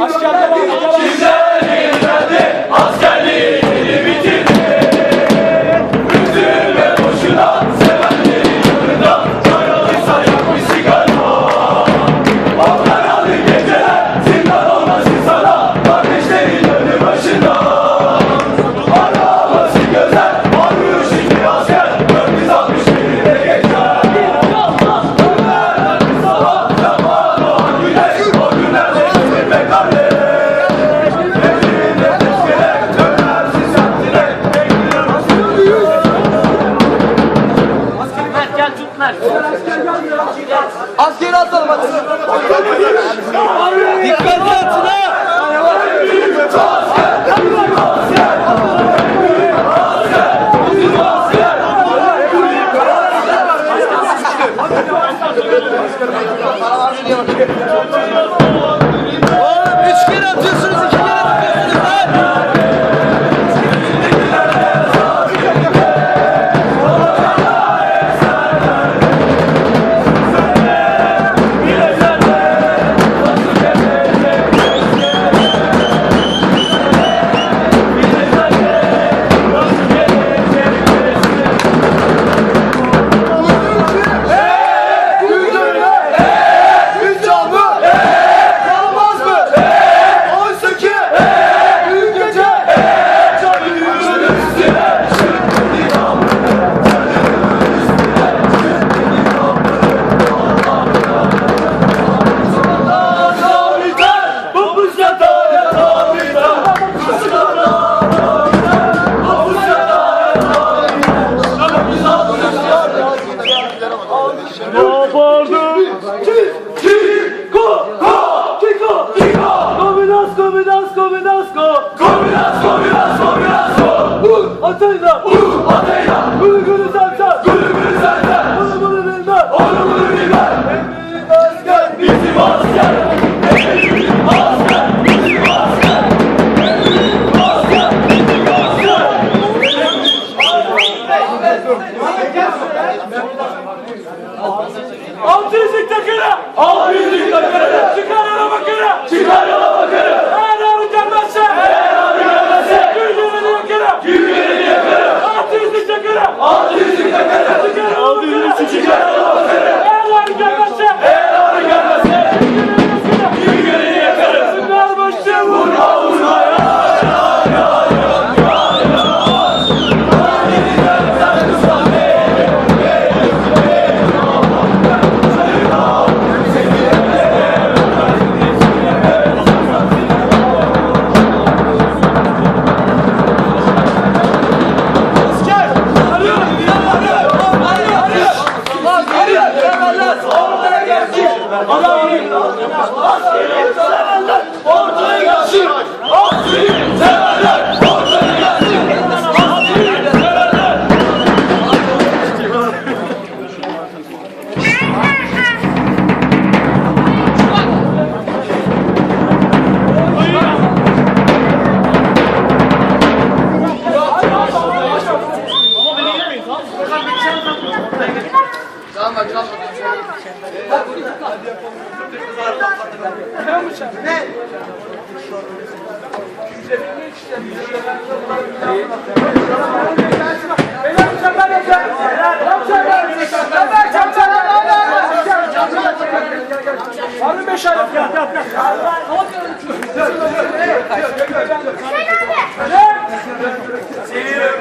Asker Askeri atalım hadi. Dikkatli atın ha. Başkanım. Atayla! Atayla! Gülü gülü sen sen! Gülü gülü sen sen! Onu bunu bilmem! Onu bunu bilmem! Emre'nin asker! Bizim asker! Emre'nin asker! Tamam bak, tamam. Hadi yapalım. Ne? Harun Bey şarap yap yap yap. Ne yapıyorsun? Sen abi. Seviyorum.